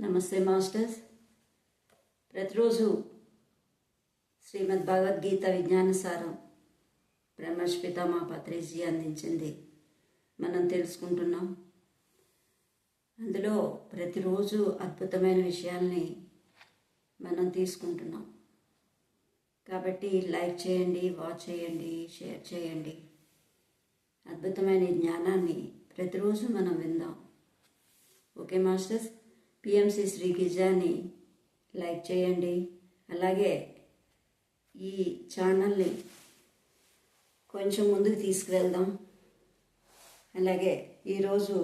నమస్తే మాస్టర్స్. ప్రతిరోజు శ్రీమద్ భగవద్గీత విజ్ఞానసారం సారం బ్రహ్మర్షి పత్రేజీ అందించింది. మనం తెలుసుకుంటున్నాం. అందులో ప్రతిరోజు అద్భుతమైన విషయాల్ని మనం తీసుకుంటున్నాం. కాబట్టి లైక్ చేయండి వాచ్ చేయండి షేర్ చేయండి. అద్భుతమైన జ్ఞానాన్ని ప్రతిరోజు మనం విందాం. Okay masters? పిఎంసి శ్రీ గిజాని లైక్ చేయండి. అలాగే ఈ ఛానల్ని కొంచెం ముందుకు తీసుకువెళ్దాం. అలాగే ఈరోజు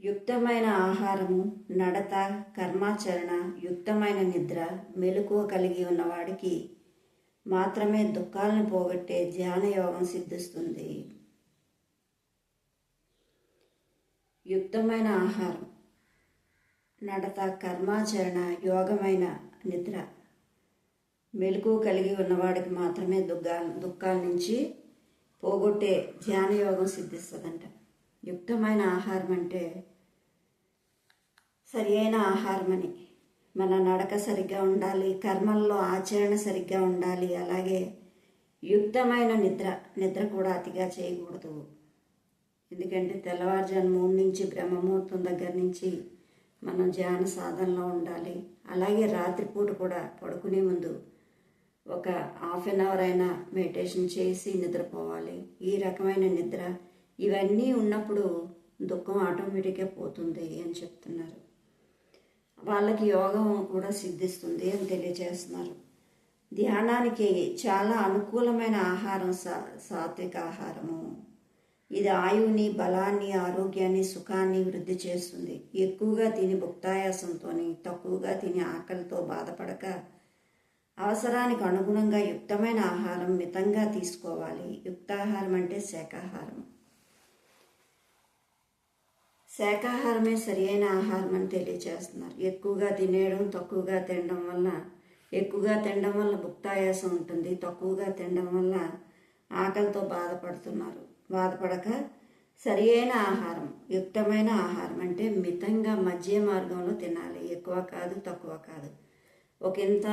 యుక్తమైన ఆహారము నడత కర్మాచరణ యుక్తమైన నిద్ర మెలకువ కలిగి ఉన్నవాడికి మాత్రమే దుఃఖాలను పోగొట్టే ధ్యాన యోగం సిద్ధిస్తుంది. యుక్తమైన ఆహారం. నడత కర్మాచరణ యోగమైన నిద్ర. మెలకు కలిగి ఉన్నవాడికి మాత్రమే దుఃఖా దుఃఖాల నుంచి పోగొట్టే ధ్యాన యోగం సిద్ధిస్తుందంట. యుక్తమైన ఆహారం అంటే సరి అయిన ఆహారం అని మన నడక సరిగ్గా ఉండాలి కర్మల్లో ఆచరణ సరిగ్గా ఉండాలి అలాగే యుక్తమైన నిద్ర నిద్ర కూడా అతిగా చేయకూడదు. ఎందుకంటే తెల్లవారుజాము మూడు నుంచి బ్రహ్మముహూర్తం దగ్గర నుంచి మనం ధ్యాన సాధనలో ఉండాలి. అలాగే రాత్రిపూట కూడా పడుకునే ముందు ఒక హాఫ్ అన్ అవర్ అయినా మెడిటేషన్ చేసి నిద్రపోవాలి. ఈ రకమైన నిద్ర ఇవన్నీ ఉన్నప్పుడు దుఃఖం ఆటోమేటిక్గా పోతుంది అని చెప్తున్నారు. వాళ్ళకి యోగం కూడా సిద్ధిస్తుంది అని తెలియజేస్తున్నారు. ధ్యానానికి చాలా అనుకూలమైన ఆహారం సా సాత్విక ఆహారము. ఇది ఆయువుని బలాన్ని ఆరోగ్యాన్ని సుఖాన్ని వృద్ధి చేస్తుంది. ఎక్కువగా తిని భుక్తాయాసంతో తక్కువగా తిని ఆకలితో బాధపడక అవసరానికి అనుగుణంగా యుక్తమైన ఆహారం మితంగా తీసుకోవాలి. యుక్తాహారం అంటే శాకాహారం శాకాహారమే సరి అయిన ఆహారం అని తెలియజేస్తున్నారు ఎక్కువగా తినేయడం తక్కువగా తినడం వల్ల ఎక్కువగా తినడం వల్ల భుక్తాయాసం ఉంటుంది. తక్కువగా తినడం వల్ల ఆకలితో బాధపడుతున్నారు. బాధపడక సరి అయిన ఆహారం యుక్తమైన ఆహారం అంటే మితంగా మధ్య మార్గంలో తినాలి. ఎక్కువ కాదు తక్కువ కాదు. ఒక ఇంత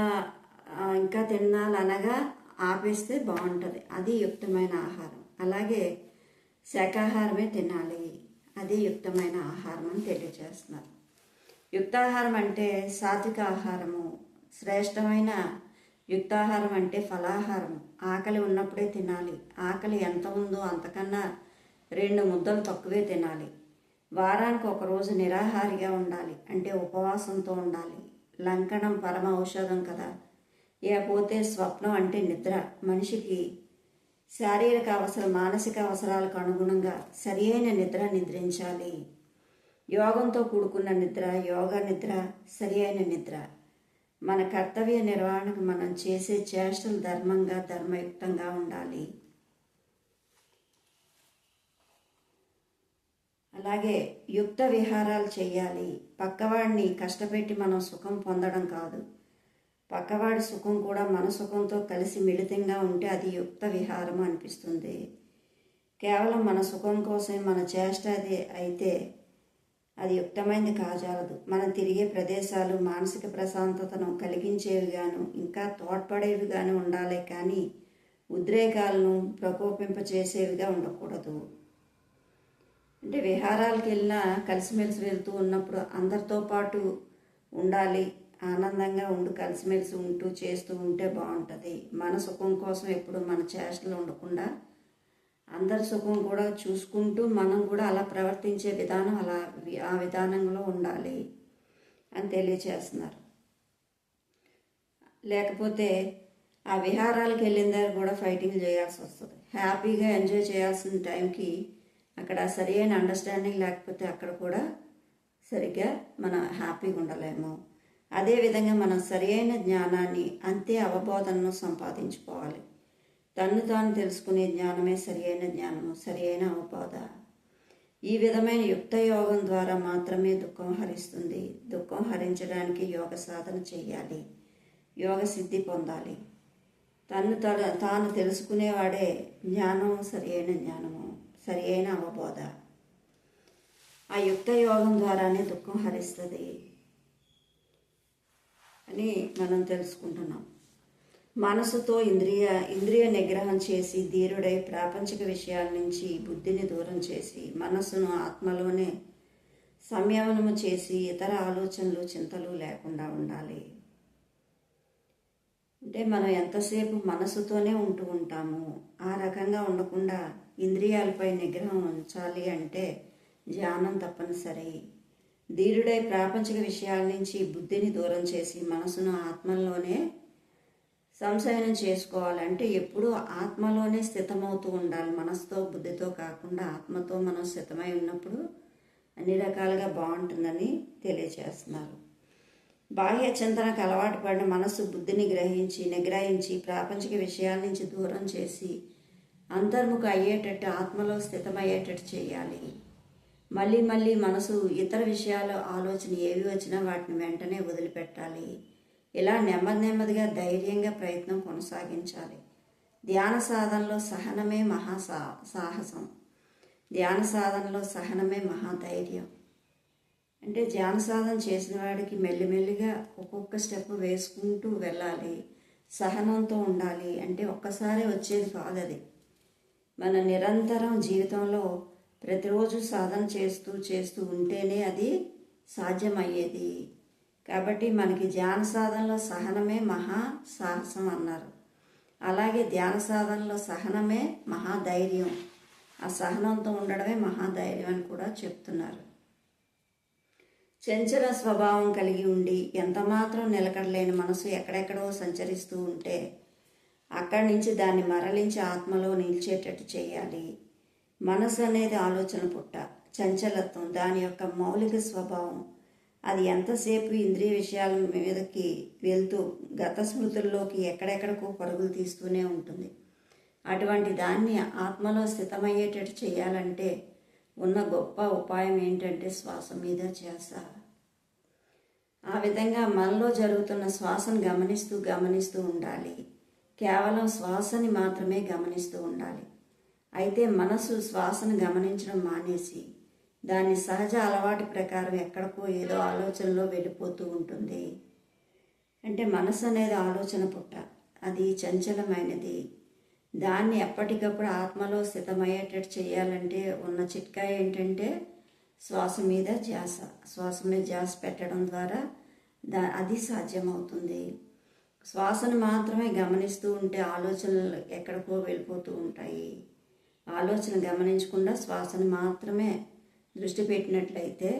ఇంకా తినాలనగా ఆపేస్తే బాగుంటుంది. అది యుక్తమైన ఆహారం. అలాగే శాకాహారమే తినాలి. అది యుక్తమైన ఆహారం అని తెలియజేస్తున్నారు. యుక్తాహారం అంటే సాత్విక ఆహారము. శ్రేష్టమైన యుక్తాహారం అంటే ఫలాహారం. ఆకలి ఉన్నప్పుడే తినాలి. ఆకలి ఎంత ఉందో అంతకన్నా రెండు ముద్దలు తక్కువే తినాలి. వారానికి ఒక రోజు నిరాహారిగా ఉండాలి. అంటే ఉపవాసంతో ఉండాలి. లంకనం పరమ ఔషధం కదా. ఇకపోతే స్వప్నం అంటే నిద్ర. మనిషికి శారీరక అవసరం మానసిక అవసరాలకు అనుగుణంగా సరి అయిన నిద్ర నిద్రించాలి. యోగంతో కూడుకున్న నిద్ర యోగ నిద్ర సరి అయిన నిద్ర. మన కర్తవ్య నిర్వహణకు మనం చేసే చేష్టలు ధర్మంగా ధర్మయుక్తంగా ఉండాలి. అలాగే యుక్త విహారాలు చేయాలి. పక్కవాడిని కష్టపెట్టి మనం సుఖం పొందడం కాదు. పక్కవాడి సుఖం కూడా మన సుఖంతో కలిసి మిళితంగా ఉంటే అది యుక్త విహారం అనిపిస్తుంది. కేవలం మన సుఖం కోసం మన చేష్ట అది అయితే అది యుక్తమైంది కాజాలదు. మనం తిరిగే ప్రదేశాలు మానసిక ప్రశాంతతను కలిగించేవిగాను ఇంకా తోడ్పడేవిగాను ఉండాలి కానీ ఉద్రేకాలను ప్రకోపింపచేసేవిగా ఉండకూడదు. అంటే విహారాలకు వెళ్ళినా కలిసిమెలిసి వెళ్తూ ఉన్నప్పుడు అందరితో పాటు ఉండాలి ఆనందంగా ఉండి కలిసిమెలిసి ఉంటూ చేస్తూ ఉంటే బాగుంటుంది. మన సుఖం కోసం ఎప్పుడు మన చేష్టలు ఉండకుండా అందరి సుఖం కూడా చూసుకుంటూ మనం కూడా అలా ప్రవర్తించే విధానం అలా ఆ విధానంలో ఉండాలి అని తెలియచేస్తున్నారు. లేకపోతే ఆ విహారాలకు వెళ్ళిన దగ్గర కూడా ఫైటింగ్ చేయాల్సి వస్తుంది. హ్యాపీగా ఎంజాయ్ చేయాల్సిన టైంకి అక్కడ సరి అయిన అండర్స్టాండింగ్ లేకపోతే అక్కడ కూడా సరిగ్గా మనం హ్యాపీగా ఉండలేము. అదేవిధంగా మనం సరి అయిన జ్ఞానాన్ని అంతే అవబోధనను సంపాదించుకోవాలి. తన్ను తాను తెలుసుకునే జ్ఞానమే సరి అయిన జ్ఞానము సరి అయిన అవబోధ. ఈ విధమైన యుక్త యోగం ద్వారా మాత్రమే దుఃఖం హరిస్తుంది. దుఃఖం హరించడానికి యోగ సాధన చేయాలి. యోగ సిద్ధి పొందాలి. తను తన తాను తెలుసుకునేవాడే జ్ఞానం సరి అయిన జ్ఞానము సరి అయిన అవబోధ. ఆ యుక్త యోగం ద్వారానే దుఃఖం హరిస్తుంది అని మనం తెలుసుకుంటున్నాం. మనసుతో ఇంద్రియ ఇంద్రియ నిగ్రహం చేసి ధీరుడై ప్రాపంచిక విషయాల నుంచి బుద్ధిని దూరం చేసి మనసును ఆత్మలోనే సంయమనము చేసి ఇతర ఆలోచనలు చింతలు లేకుండా ఉండాలి. అంటే మనం ఎంతసేపు మనసుతోనే ఉంటూ ఉంటాము ఆ రకంగా ఉండకుండా ఇంద్రియాలపై నిగ్రహం ఉంచాలి అంటే ధ్యానం తప్పనిసరి. ధీరుడై ప్రాపంచిక విషయాల నుంచి బుద్ధిని దూరం చేసి మనసును ఆత్మల్లోనే సంశయనం చేసుకోవాలంటే ఎప్పుడూ ఆత్మలోనే స్థితమవుతూ ఉండాలి. మనసుతో బుద్ధితో కాకుండా ఆత్మతో మనం స్థితమై ఉన్నప్పుడు అన్ని రకాలుగా బాగుంటుందని తెలియచేస్తున్నారు బాహ్య చింతనకు అలవాటు పడిన మనస్సు బుద్ధిని గ్రహించి నిగ్రహించి ప్రాపంచిక విషయాల నుంచి దూరం చేసి అంతర్ముఖ అయ్యేటట్టు ఆత్మలో స్థితమయ్యేటట్టు చేయాలి. మళ్ళీ మళ్ళీ మనసు ఇతర విషయాల ఆలోచన ఏవి వచ్చినా వాటిని వెంటనే వదిలిపెట్టాలి. ఇలా నెమ్మది నెమ్మదిగా ధైర్యంగా ప్రయత్నం కొనసాగించాలి. ధ్యాన సాధనలో సహనమే మహా సా సాహసం. ధ్యాన సాధనలో సహనమే మహాధైర్యం అంటే ధ్యాన సాధన చేసిన వాడికి మెల్లిమెల్లిగా ఒక్కొక్క స్టెప్ వేసుకుంటూ వెళ్ళాలి. సహనంతో ఉండాలి అంటే ఒక్కసారి వచ్చేది కాదు అది. మన నిరంతరం జీవితంలో ప్రతిరోజు సాధన చేస్తూ చేస్తూ ఉంటేనే అది సాధ్యమయ్యేది. కాబట్టి మనకి ధ్యాన సాధనలో సహనమే మహా సాహసం అన్నారు. అలాగే ధ్యాన సాధనలో సహనమే మహాధైర్యం ఆ సహనంతో ఉండడమే మహాధైర్యం అని కూడా చెప్తున్నారు. చంచల స్వభావం కలిగి ఉండి ఎంతమాత్రం నిలకడలేని మనసు ఎక్కడెక్కడో సంచరిస్తూ ఉంటే అక్కడి నుంచి దాన్ని మరలించి ఆత్మలో నిలిచేటట్టు చేయాలి. మనసు అనేది ఆలోచన పుట్ట చంచలత్వం దాని యొక్క మౌలిక స్వభావం. అది ఎంతసేపు ఇంద్రియ విషయాల మీదకి వెళ్తూ గత స్మృతుల్లోకి ఎక్కడెక్కడికో పరుగులు తీస్తూనే ఉంటుంది. అటువంటి దాన్ని ఆత్మలో స్థితమయ్యేటట్టు చేయాలంటే ఉన్న గొప్ప ఉపాయం ఏంటంటే శ్వాస మీద ధ్యాస ఆ విధంగా మనలో జరుగుతున్న శ్వాసను గమనిస్తూ గమనిస్తూ ఉండాలి. కేవలం శ్వాసని మాత్రమే గమనిస్తూ ఉండాలి. అయితే మనసు శ్వాసను గమనించడం మానేసి దాని సహజ అలవాటు ప్రకారం ఎక్కడికో ఏదో ఆలోచనలో వెళ్ళిపోతూ ఉంటుంది. అంటే మనసు అనేది ఆలోచన పుట్ట. అది చంచలమైనది. దాన్ని ఎప్పటికప్పుడు ఆత్మలో స్థితమయ్యేటట్టు చేయాలంటే ఉన్న చిట్కా ఏంటంటే శ్వాస మీద ధ్యాస. శ్వాస మీద ధ్యాస పెట్టడం ద్వారా దా అది సాధ్యమవుతుంది. శ్వాసను మాత్రమే గమనిస్తూ ఉంటే ఆలోచనలు ఎక్కడికో వెళ్ళిపోతూ ఉంటాయి. ఆలోచన గమనించకుండా శ్వాసను మాత్రమే దృష్టి పెట్టినట్లయితే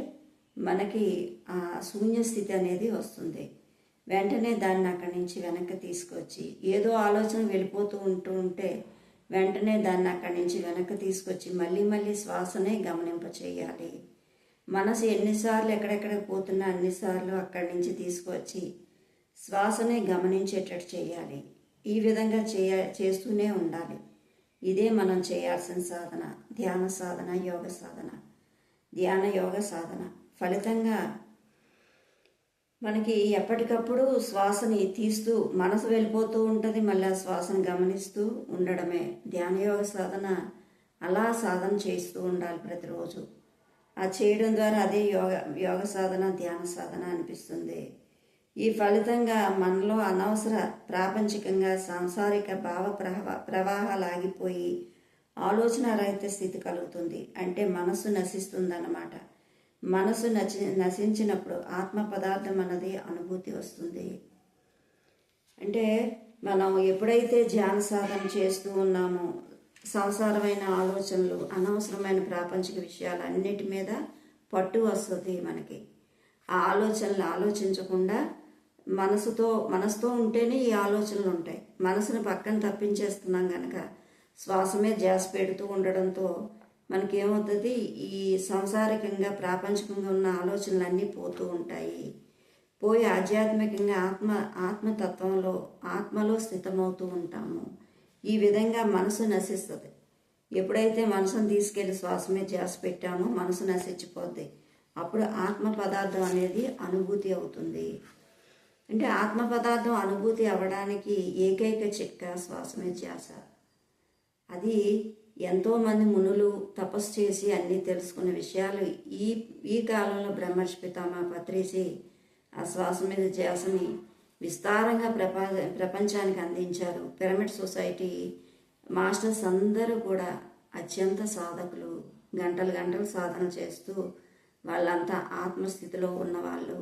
మనకి ఆ శూన్య స్థితి అనేది వస్తుంది. వెంటనే దాన్ని అక్కడి నుంచి వెనక్కి తీసుకొచ్చి ఏదో ఆలోచన వెళ్ళిపోతూ ఉంటూ ఉంటే వెంటనే దాన్ని అక్కడి నుంచి వెనక్కి తీసుకొచ్చి మళ్ళీ మళ్ళీ శ్వాసనే గమనింప చేయాలి. మనసు ఎన్నిసార్లు ఎక్కడెక్కడికి పోతున్నా అన్నిసార్లు అక్కడి నుంచి తీసుకొచ్చి శ్వాసనే గమనించేటట్టు చేయాలి. ఈ విధంగా చేయ చేస్తూనే ఉండాలి. ఇదే మనం చేయాల్సిన సాధన ధ్యాన సాధన యోగ సాధన. ధ్యాన యోగ సాధన. ఫలితంగా మనకి ఎప్పటికప్పుడు శ్వాసని తీస్తూ మనసు వెళ్ళిపోతూ ఉంటుంది. మళ్ళీ ఆ శ్వాసను గమనిస్తూ ఉండడమే. ధ్యాన యోగ సాధన అలా సాధన చేస్తూ ఉండాలి ప్రతిరోజు. ఆ చేయడం ద్వారా అదే యోగ యోగ సాధన ధ్యాన సాధన అనిపిస్తుంది. ఈ ఫలితంగా మనలో అనవసర ప్రాపంచికంగా సాంసారిక భావ ప్రవాహాలు ఆగిపోయి ఆలోచన రహిత స్థితి కలుగుతుంది. అంటే మనసు నశిస్తుందన్నమాట. మనసు నచి నశించినప్పుడు ఆత్మ పదార్థం అన్నది అనుభూతి వస్తుంది. అంటే మనం ఎప్పుడైతే ధ్యాన సాధన చేస్తూ ఉన్నామో సంసారమైన ఆలోచనలు అనవసరమైన ప్రాపంచిక విషయాలు అన్నిటి మీద పట్టు వస్తుంది మనకి. ఆ ఆలోచనలు ఆలోచించకుండా మనసుతో మనసుతో ఉంటేనే ఈ ఆలోచనలు ఉంటాయి. మనసును పక్కన తప్పించేస్తున్నాం కనుక శ్వాస మీద ధ్యాస పెడుతూ ఉండడంతో మనకేమవుతుంది? ఈ సంసారికంగా ప్రాపంచికంగా ఉన్న ఆలోచనలు అన్నీ పోతూ ఉంటాయి. పోయి ఆధ్యాత్మికంగా ఆత్మ ఆత్మతత్వంలో ఆత్మలో స్థితమవుతూ ఉంటాము. ఈ విధంగా మనసు నశిస్తుంది. ఎప్పుడైతే మనసును తీసుకెళ్ళి శ్వాస మీద ధ్యాస పెట్టామో మనసు నశించిపోద్ది. అప్పుడు ఆత్మ పదార్థం అనేది అనుభూతి అవుతుంది. అంటే ఆత్మ పదార్థం అనుభూతి అవ్వడానికి ఏకైక చిక్క శ్వాస మీద ధ్యాస. అది ఎంతోమంది మునులు తపస్సు చేసి అన్నీ తెలుసుకున్న విషయాలు ఈ ఈ కాలంలో బ్రహ్మర్షి పితామా పత్రిసి ఆ శ్వాస మీద ధ్యాసని విస్తారంగా ప్రపా ప్రపంచానికి అందించారు. పిరమిడ్ సొసైటీ మాస్టర్స్ అందరూ కూడా అత్యంత సాధకులు గంటలు గంటలు సాధన చేస్తూ వాళ్ళంతా ఆత్మస్థితిలో ఉన్నవాళ్ళు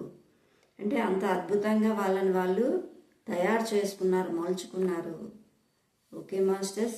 అంటే అంత అద్భుతంగా వాళ్ళని వాళ్ళు తయారు చేసుకున్నారు మలుచుకున్నారు. Okay masters?